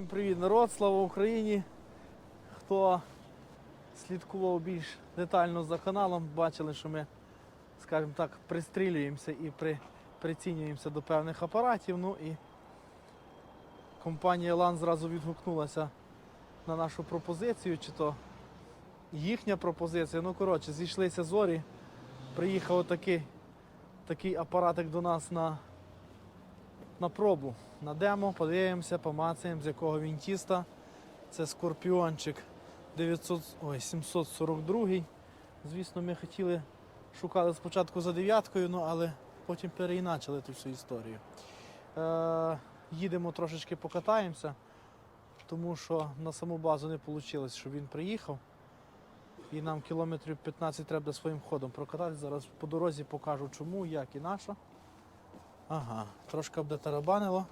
Всім привіт, народ, слава Україні! Хто слідкував більш детально за каналом, бачили, що ми, скажімо так, пристрілюємося і при, прицінюємося до певних апаратів. Ну і компанія LAN зразу відгукнулася на нашу пропозицію, чи то їхня пропозиція. Ну, коротше, зійшлися зорі. Приїхав отакий такий апаратик до нас на, на пробу. На демо, подивимося, помацаємо, з якого він тіста. Це скорпіончик 900, ой, 742. Звісно, ми хотіли, шукали спочатку за дев'яткою, ну, але потім переіначили ту всю історію. Е, їдемо трошечки покатаємося, тому що на саму базу не вийшло, щоб він приїхав. І нам кілометрів 15 треба своїм ходом прокатати. Зараз по дорозі покажу чому, як і на що. Ага, трошки буде тарабанило.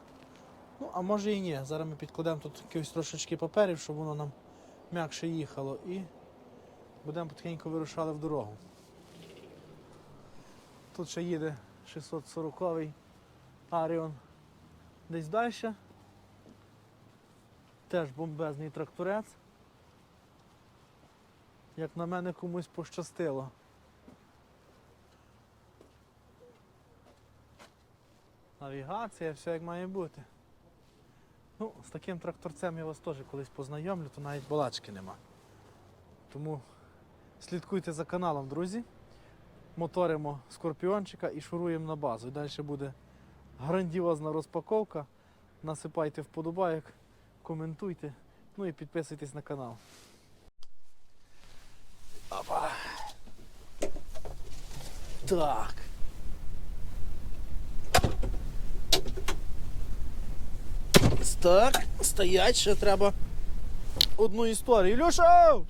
Ну, а може і ні. Зараз ми підкладемо тут якихось трошечки паперів, щоб воно нам м'якше їхало. І будемо потихеньку вирушали в дорогу. Тут ще їде 640-й Аріон десь далі. Теж бомбезний тракторець. Як на мене комусь пощастило. Навігація, все як має бути. Ну, з таким тракторцем я вас теж колись познайомлю, то навіть балачки нема. Тому слідкуйте за каналом, друзі. Моторимо скорпіончика і шуруємо на базу. І далі буде грандіозна розпаковка. Насипайте вподобайок, коментуйте, ну і підписуйтесь на канал. Опа. Так. Так, стоять, ще треба одну історію. Ілюша!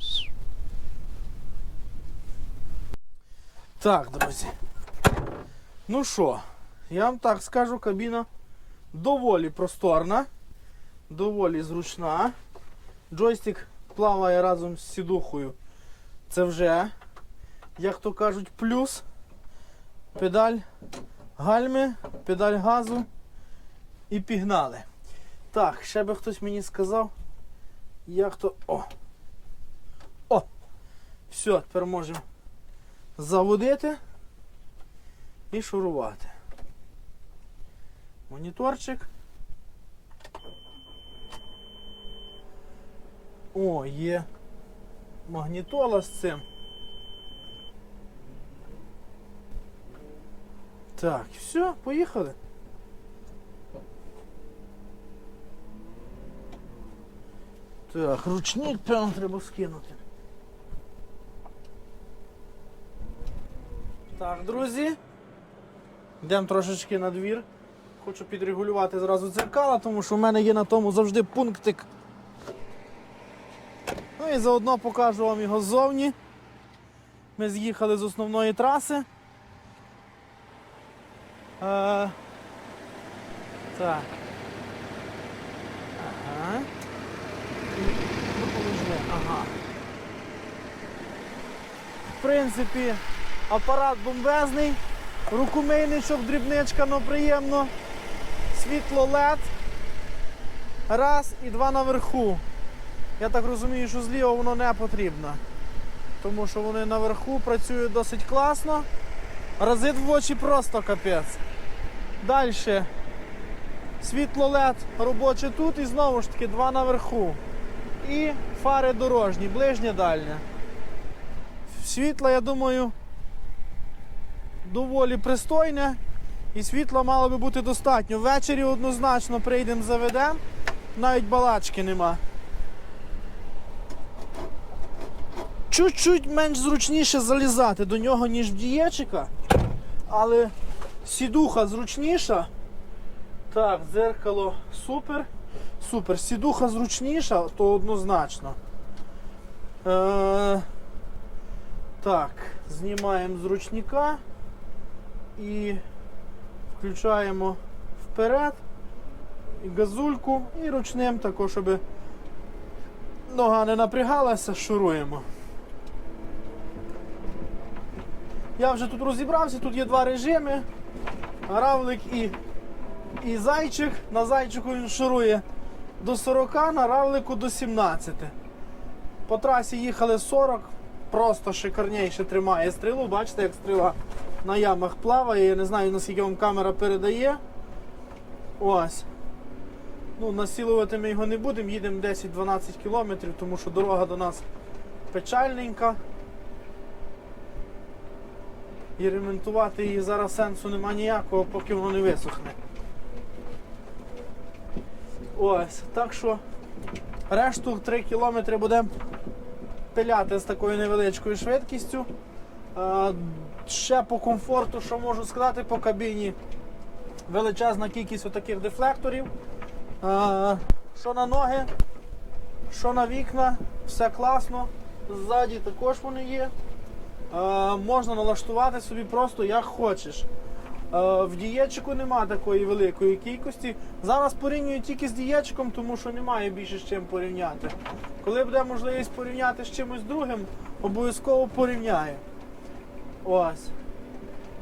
Так, друзі. Ну що, я вам так скажу, кабіна доволі просторна, доволі зручна. Джойстик плаває разом з сідухою. Це вже, як то кажуть, плюс. Педаль гальми, педаль газу і пігнали. Так, ще би хтось мені сказав, як то. О! О! Все, тепер можемо заводити і шурувати. Моніторчик. О, є магнітола з цим. Так, все, поїхали. Так, ручник прямо треба скинути. Так, друзі. Йдемо трошечки на двір. Хочу підрегулювати зразу дзеркала, тому що в мене є на тому завжди пунктик. Ну і заодно покажу вам його ззовні. Ми з'їхали з основної траси. Е, так. Ага. Допоможи. Ага. В принципі, апарат бомбезний, рукомийничок, дрібничка, но приємно. Світло LED. Раз і два наверху. Я так розумію, що зліва воно не потрібно. Тому що вони наверху працюють досить класно. Разит в очі просто капець. Далі. Світло LED робоче тут і знову ж таки два наверху. І фари дорожні, ближнє дальнє. Світло, я думаю, доволі пристойне. І світла мало би бути достатньо. Ввечері однозначно прийдемо, заведемо, навіть балачки нема. Чуть-чуть менш зручніше залізати до нього, ніж в дієчика, але сідуха зручніша. Так, дзеркало супер. Супер. Сідуха зручніша, то однозначно. Е, так, знімаємо з ручника і включаємо вперед газульку і ручним також, щоб нога не напрягалася, шуруємо. Я вже тут розібрався, тут є два режими. Равлик і, і зайчик. На зайчику він шурує до 40, на равлику до 17. По трасі їхали 40, просто шикарніше тримає стрілу. Бачите, як стріла на ямах плаває. Я не знаю, наскільки вам камера передає. Ось. Ну, насилувати ми його не будемо, їдемо 10-12 кілометрів, тому що дорога до нас печальненька. І ремонтувати її зараз сенсу нема ніякого, поки воно не висохне. Ось, так що решту 3 кілометри будемо пиляти з такою невеличкою швидкістю. Е, Ще по комфорту, що можу сказати по кабіні, величезна кількість отаких дефлекторів. Е, Що на ноги, що на вікна, все класно. Ззаді також вони є. Е, Можна налаштувати собі просто як хочеш. Е, В дієчику нема такої великої кількості. Зараз порівнюю тільки з дієчиком, тому що немає більше з чим порівняти. Коли буде можливість порівняти з чимось другим, обов'язково порівняю. Ось.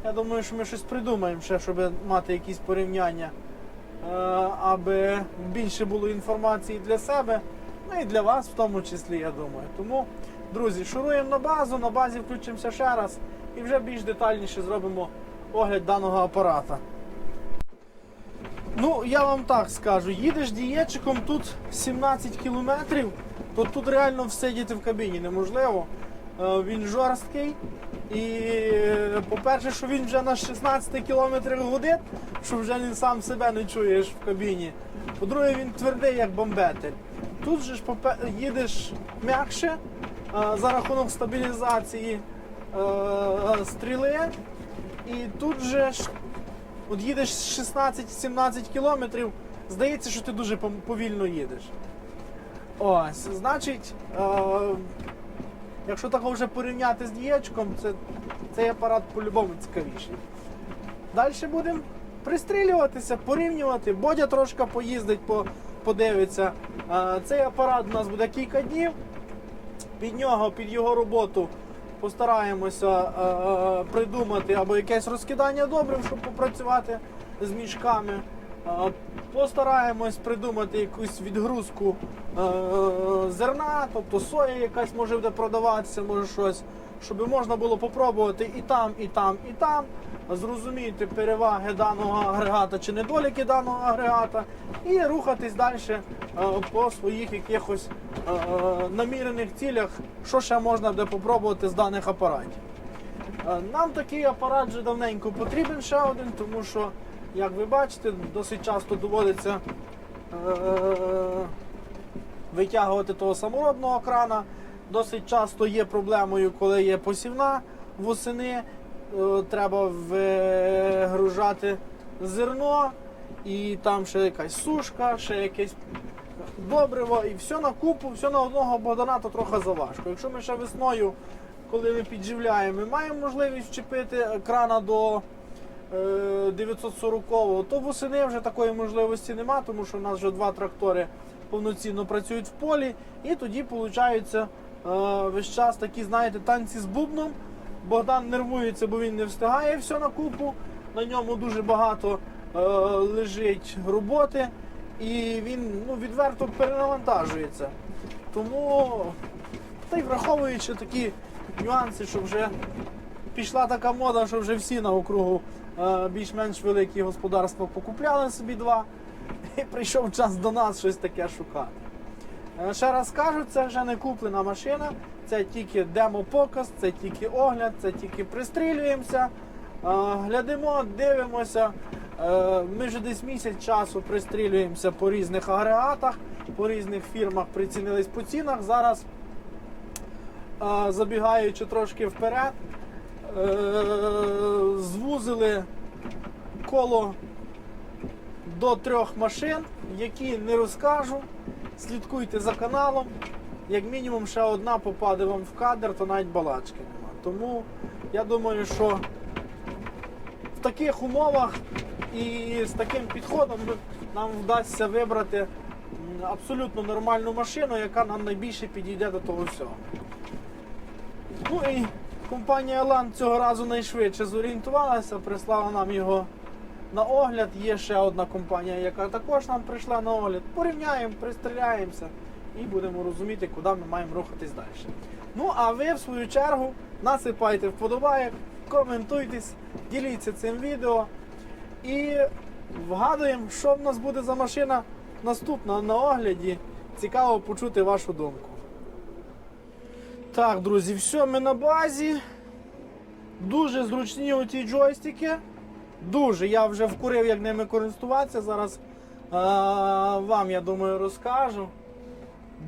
Я думаю, що ми щось придумаємо ще, щоб мати якісь порівняння, е, аби більше було інформації для себе, ну і для вас в тому числі, я думаю. Тому, друзі, шуруємо на базу, на базі включимося ще раз і вже більш детальніше зробимо огляд даного апарата. Ну, я вам так скажу, їдеш дієчиком тут 17 кілометрів, то тут реально всидіти в кабіні неможливо. Е, Він жорсткий. І, е, по-перше, що він вже на 16 кілометрах в годин, що вже не сам себе не чуєш в кабіні. По-друге, він твердий, як бомбетель. Тут же ж їдеш м'якше е, за рахунок стабілізації стріли. І тут же От їдеш 16-17 кілометрів, здається, що ти дуже повільно їдеш. Ось, значить, е, якщо такого вже порівняти з дієчком, це, цей апарат по-любому цікавіший. Далі будемо пристрілюватися, порівнювати. Бодя трошки поїздить, по, подивиться. Е, цей апарат у нас буде кілька днів. Під нього, під його роботу постараємося е, придумати або якесь розкидання добрив, щоб попрацювати з мішками. Е, постараємось придумати якусь відгрузку е, зерна, тобто соя якась може буде продаватися, може щось, щоб можна було попробувати і там, і там, і там, зрозуміти переваги даного агрегата чи недоліки даного агрегата, і рухатись далі е, по своїх якихось е, намірених цілях, що ще можна буде попробувати з даних апаратів. Е, Нам такий апарат вже давненько потрібен ще один, тому що, як ви бачите, досить часто доводиться е, витягувати того саморобного крана. Досить часто є проблемою, коли є посівна восени, е, треба вигружати зерно, і там ще якась сушка, ще якесь добриво, і все на купу, все на одного Богдана, то трохи заважко. Якщо ми ще весною, коли ми підживляємо, ми маємо можливість вчепити крана до е, 940-го, то восени вже такої можливості нема, тому що у нас вже два трактори повноцінно працюють в полі, і тоді виходить весь час такі, знаєте, танці з бубном. Богдан нервується, бо він не встигає все на купу. На ньому дуже багато е, лежить роботи, і він ну, відверто перенавантажується. Тому, та й враховуючи такі нюанси, що вже пішла така мода, що вже всі на округу е, більш-менш великі господарства покупляли собі два. І прийшов час до нас щось таке шукати. Е, Ще раз кажу, це вже не куплена машина, це тільки демо-показ, це тільки огляд, це тільки пристрілюємося, е, глядимо, дивимося. Е, Ми вже десь місяць часу пристрілюємося по різних агрегатах, по різних фірмах прицінились по цінах. Зараз, забігаючи трошки вперед, звузили коло до трьох машин, які не розкажу. Слідкуйте за каналом. Як мінімум, ще одна попаде вам в кадр, то навіть балачки нема. Тому я думаю, що в таких умовах і з таким підходом нам вдасться вибрати абсолютно нормальну машину, яка нам найбільше підійде до того всього. Ну і компанія Elan цього разу найшвидше зорієнтувалася, прислала нам його на огляд. Є ще одна компанія, яка також нам прийшла на огляд. Порівняємо, пристріляємося і будемо розуміти, куди ми маємо рухатись далі. Ну, а ви, в свою чергу, насипайте вподобайок, коментуйтесь, діліться цим відео і вгадуємо, що в нас буде за машина наступна на огляді. Цікаво почути вашу думку. Так, друзі, все, ми на базі. Дуже зручні оці джойстики. Дуже. Я вже вкурив, як ними користуватися. Зараз а, вам, я думаю, розкажу.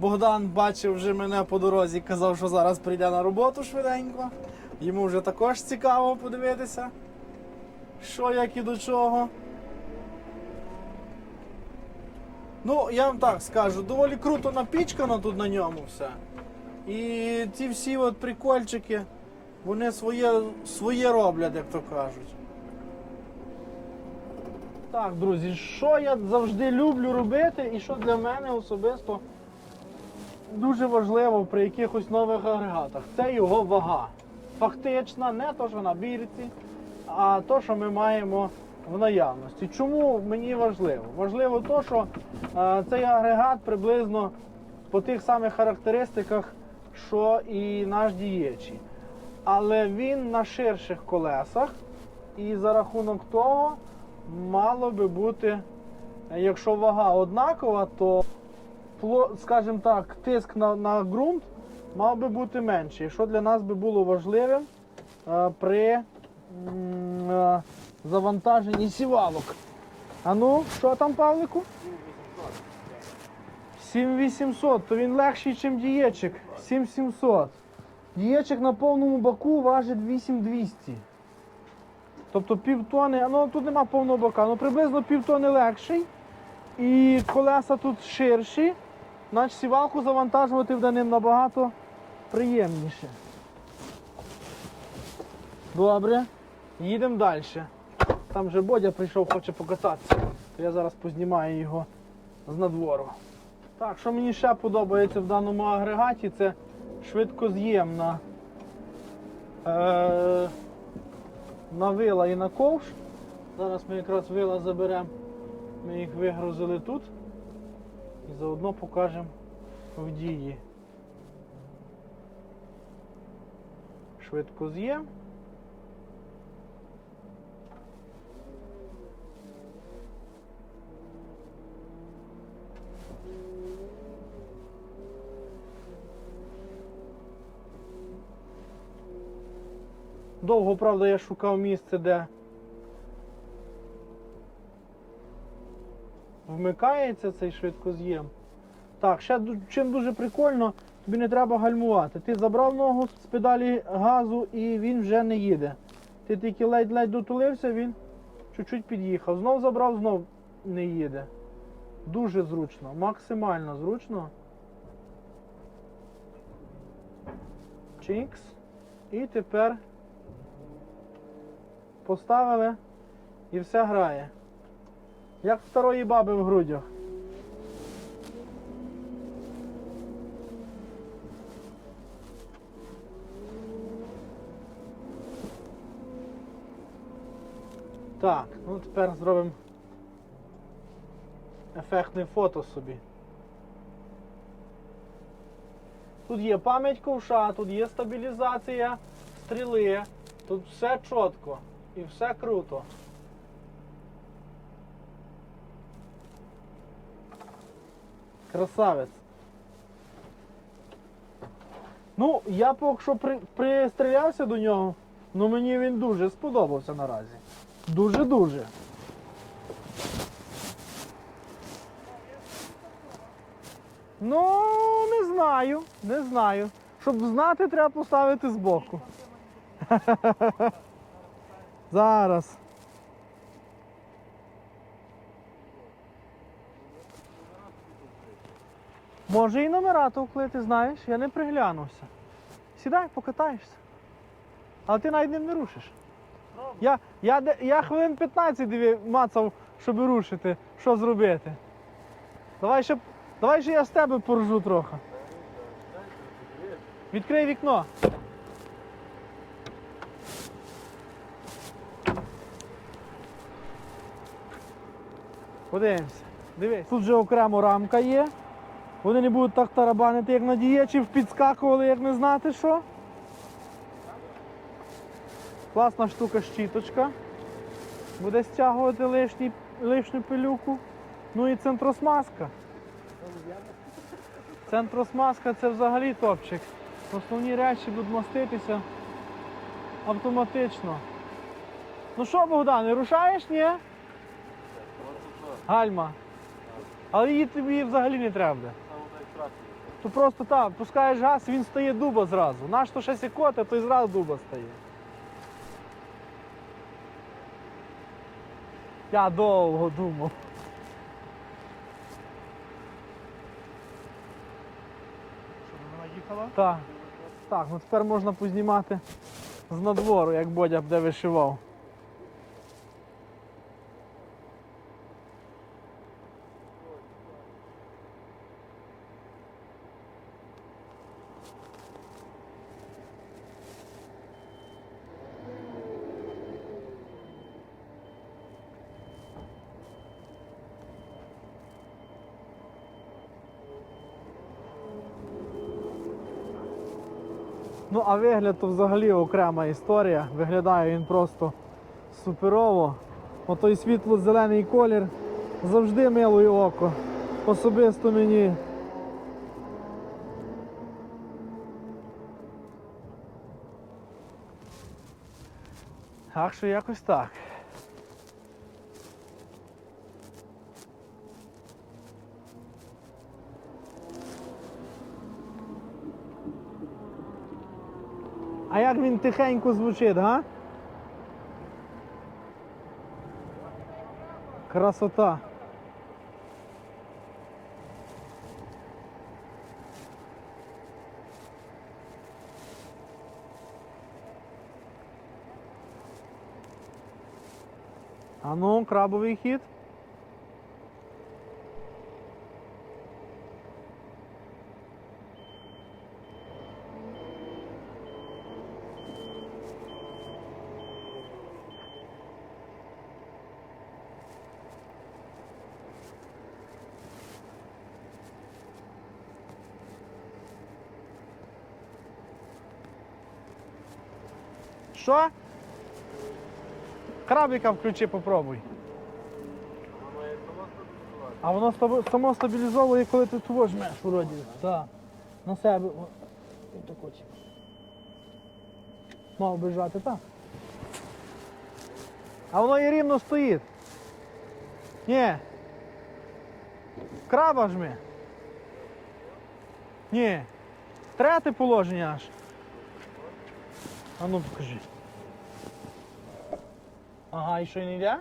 Богдан бачив вже мене по дорозі, казав, що зараз прийде на роботу швиденько. Йому вже також цікаво подивитися, що як і до чого. Ну, я вам так скажу, доволі круто напічкано тут на ньому все. І ці всі от прикольчики, вони своє, своє роблять, як то кажуть. Так, друзі, що я завжди люблю робити і що для мене особисто дуже важливо при якихось нових агрегатах, це його вага. Фактична, не то, що на бірці, а то, що ми маємо в наявності. Чому мені важливо? Важливо то, що е, цей агрегат приблизно по тих самих характеристиках, що і наш дієчий. Але він на ширших колесах, і за рахунок того мало би бути, якщо вага однакова, то скажімо так, тиск на, на ґрунт мав би бути менший, що для нас би було важливим е, при м, е, завантаженні сівалок. А ну, що там, Павлику? 7800, то він легший, ніж дієчик. 7700. Дієчик на повному баку важить 8200. Тобто півтони, ну тут нема повного бока, ну приблизно півтони легший. І колеса тут ширші, значить сівалку завантажувати в ним набагато приємніше. Добре, їдемо далі. Там вже Бодя прийшов, хоче покататися. То я зараз познімаю його з надвору. Так, що мені ще подобається в даному агрегаті, це швидкоз'ємна е, на вила і на ковш. Зараз ми якраз вила заберемо. Ми їх вигрузили тут і заодно покажемо в дії. Швидко з'єм. Довго, правда, я шукав місце, де вмикається цей швидкоз'єм. Так, ще чим дуже прикольно, тобі не треба гальмувати. Ти забрав ногу з педалі газу і він вже не їде. Ти тільки ледь-ледь дотулився, він чуть-чуть під'їхав. Знов забрав, знов не їде. Дуже зручно, максимально зручно. Чікс. І тепер поставили і все грає. Як старої баби в грудях. Так, ну тепер зробимо ефектне фото собі. Тут є пам'ять ковша, тут є стабілізація стріли, тут все чітко і все круто. Красавець. Ну, я поки що при, пристрілявся до нього, ну мені він дуже сподобався наразі. Дуже-дуже. Ну, не знаю, не знаю. Щоб знати, треба поставити збоку. Зараз. Може і номера товкли, знаєш, я не приглянувся. Сідай, покатаєшся. Але ти навіть ним не рушиш. Я, я, я хвилин 15 диві, мацав, щоб рушити, що зробити. Давай ще, давай ще я з тебе поржу трохи. Відкрий вікно. Подивимося. Дивись. Тут вже окремо рамка є. Вони не будуть так тарабанити, як на дієчів, підскакували, як не знати що. Класна штука щіточка. Буде стягувати лишній, лишню пилюку. Ну і центросмазка. Центросмазка це взагалі топчик. Основні речі будуть маститися автоматично. Ну що, Богдан, не рушаєш, ні? Гальма. Але її тобі взагалі не треба. То просто так, пускаєш газ, він стає дуба зразу. Наш то ще сікоти, то і зразу дуба стає. Я довго думав. Щоб вона їхала? Так. Так, ну тепер можна познімати з надвору, як Бодя буде вишивав. Вигляд то взагалі окрема історія. Виглядає він просто суперово. Отой світло-зелений колір завжди милує око. Особисто мені. Так що якось так. А як він тихенько звучить, га? Красота. А ну, крабовий хід. Що? Крабика включи, попробуй. А воно само стабілізовує, коли ти того жмеш вроді. Так. На себе. О, і так. Мав би жати, так. А воно і рівно стоїть. Ні. Краба жми. Ні. Третє положення аж. А ну покажи. Ага, і що не йде?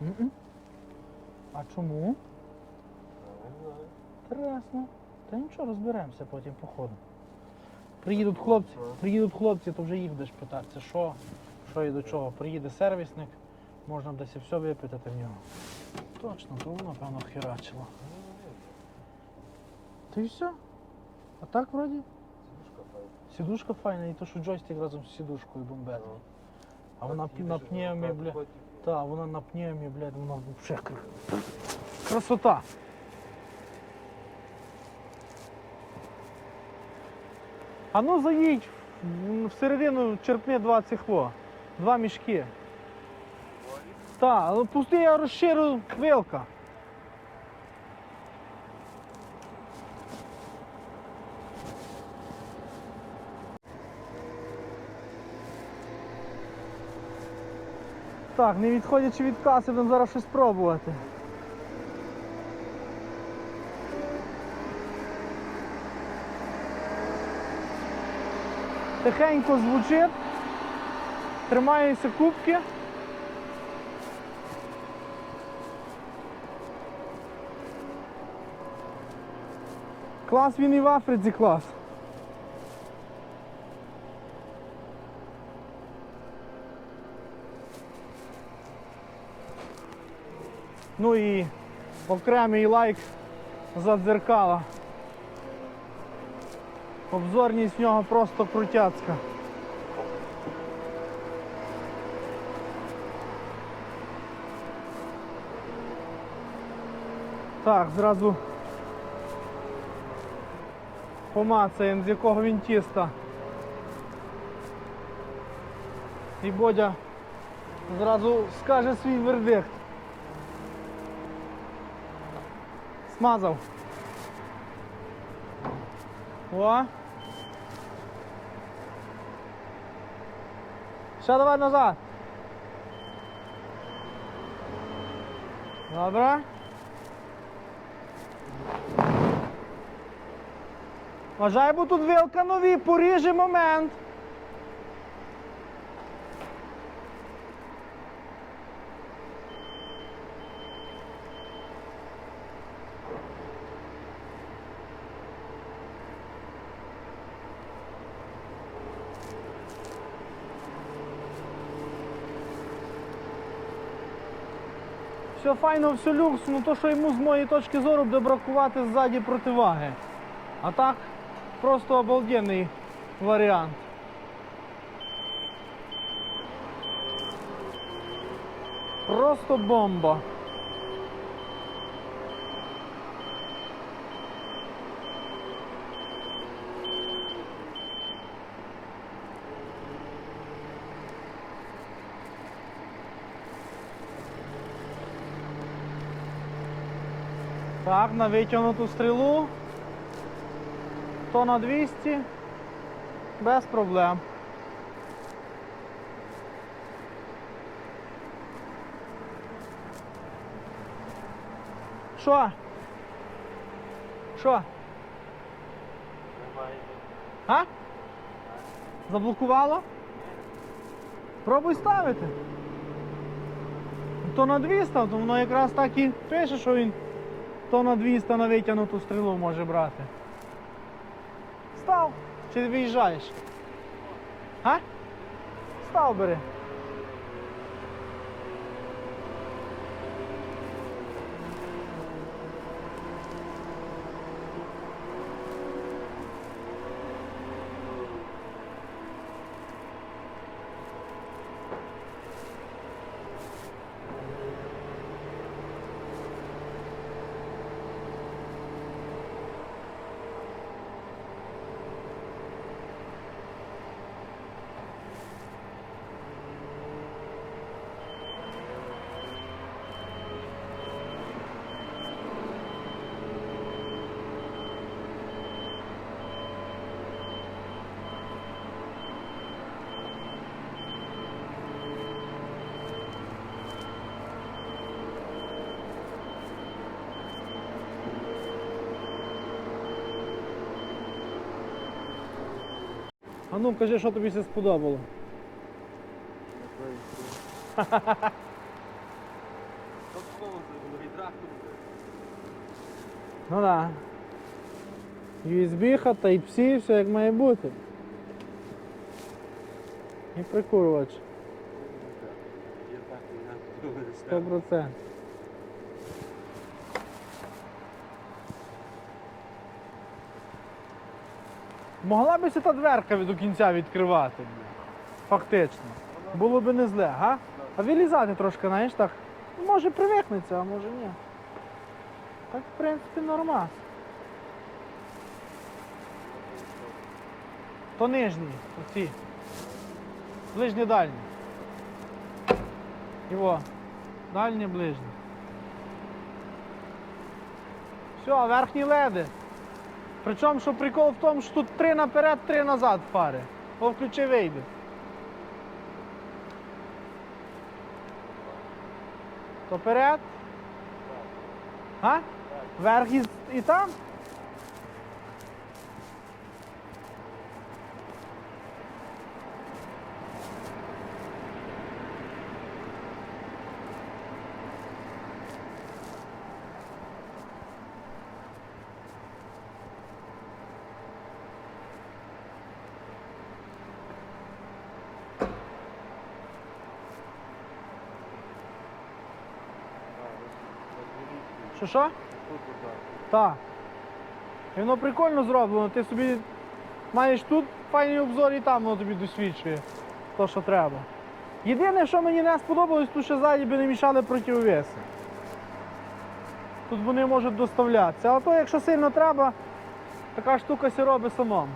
Мгм. А чому? Інтересно. Та нічого, розберемося потім по ходу. Приїдуть хлопці, приїдуть хлопці, то вже їх будеш питатися, що, що і до чого. Приїде сервісник, можна десь і все випитати в нього. Точно, то воно, певно, херачило. Та все. А так вроді? Сідушка файна, Сідушка файна, і то, що джойстик разом з сідушкою бомбезний. А вона на пневмі, бля. Та, вона на пневмі, блядь, вона взагалі кр- красота. А ну заїдь в- всередину черпни два цихло. Два мішки. Так, але пусти, я розширю вилка. Так, не відходячи від каси, будемо зараз щось пробувати. Тихенько звучить, тримаються кубки. Клас він і в Африці клас. Ну і окремий лайк за дзеркала. Обзорність в нього просто крутяцька. Так, зразу помацаємо, з якого він тіста. І Бодя зразу скаже свій вердикт. Смазав. О. Ще давай назад. Добре. Вважай, бо тут вилка нові, поріже момент. Все файно, все люкс, ну то, що йому з моєї точки зору буде бракувати ззаді противаги. А так, просто обалденний варіант. Просто бомба. Так, на витягнуту стрілу. То на 200. Без проблем. Що? Що? А? Заблокувало? Пробуй ставити. То на 200, то воно якраз так і пише, що він то на 200 на витягнуту стрілу може брати. Став. Чи виїжджаєш? А? Став бери. Ну кажи, що тобі це сподобало. Ну так. Да. USB, Type-C, все як має бути. І прикурювач. 100%. Могла ся та дверка до кінця відкривати. Фактично. Було би не зле, га? А вилізати трошки, знаєш, так. Може привикнеться, а може ні. Так, в принципі, нормас. То нижні, оці. Ближні дальні. Його. Дальні ближні. Все, верхні леди. Причому, що прикол в тому, що тут три наперед, три назад фари. О, включи вийде. То перед? А? Верх і, і там? Що що? Так. І воно прикольно зроблено. Ти собі маєш тут файний обзор і там воно тобі досвідчує то, що треба. Єдине, що мені не сподобалось, то що ззаді би не мішали противовеси. Тут вони можуть доставлятися. А то, якщо сильно треба, така штука сі робить самому.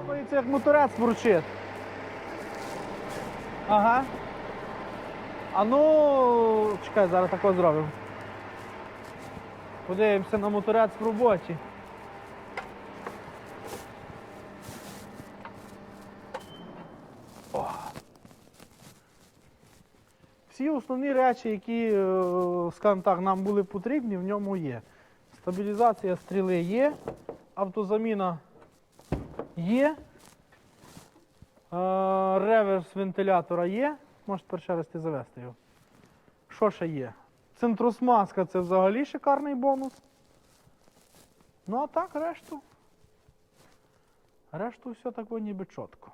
Думається, як моторець вручить. Ага. А ну, чекай, зараз тако зробимо. Подивимося на моторець в роботі. О. Всі основні речі, які, е, скажімо так, нам були потрібні, в ньому є. Стабілізація стріли є, автозаміна є. Е, Реверс вентилятора є. Можеш тепер раз ти завести його. Що ще є? Центросмазка це взагалі шикарний бонус. Ну а так, решту. Решту все таке ніби чітко.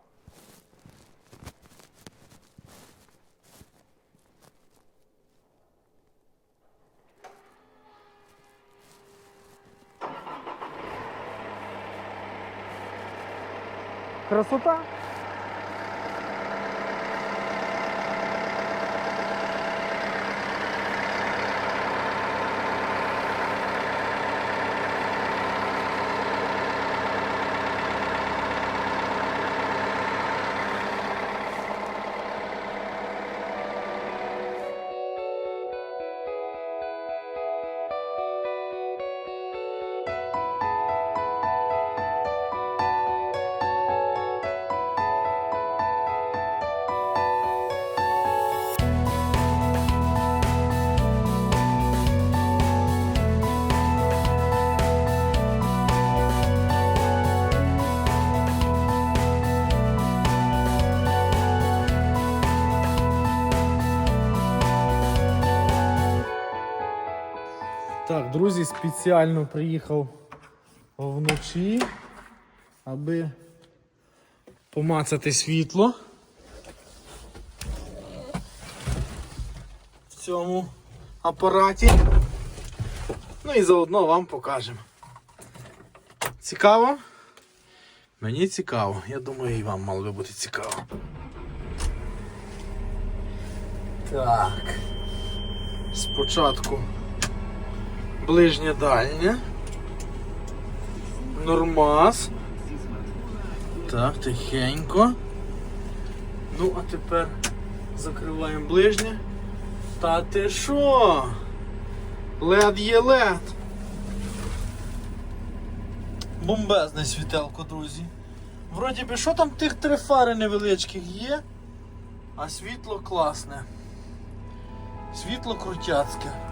Красота. Так, друзі, спеціально приїхав вночі, аби помацати світло. В цьому апараті. Ну і заодно вам покажемо. Цікаво? Мені цікаво. Я думаю, і вам мало би бути цікаво. Так. Спочатку ближнє дальнє. Нормас. Так, тихенько. Ну, а тепер закриваємо ближнє. Та ти що? Лед є лед. Бомбезне світелко, друзі. Вроді би, що там тих три фари невеличких є, а світло класне. Світло крутяцьке.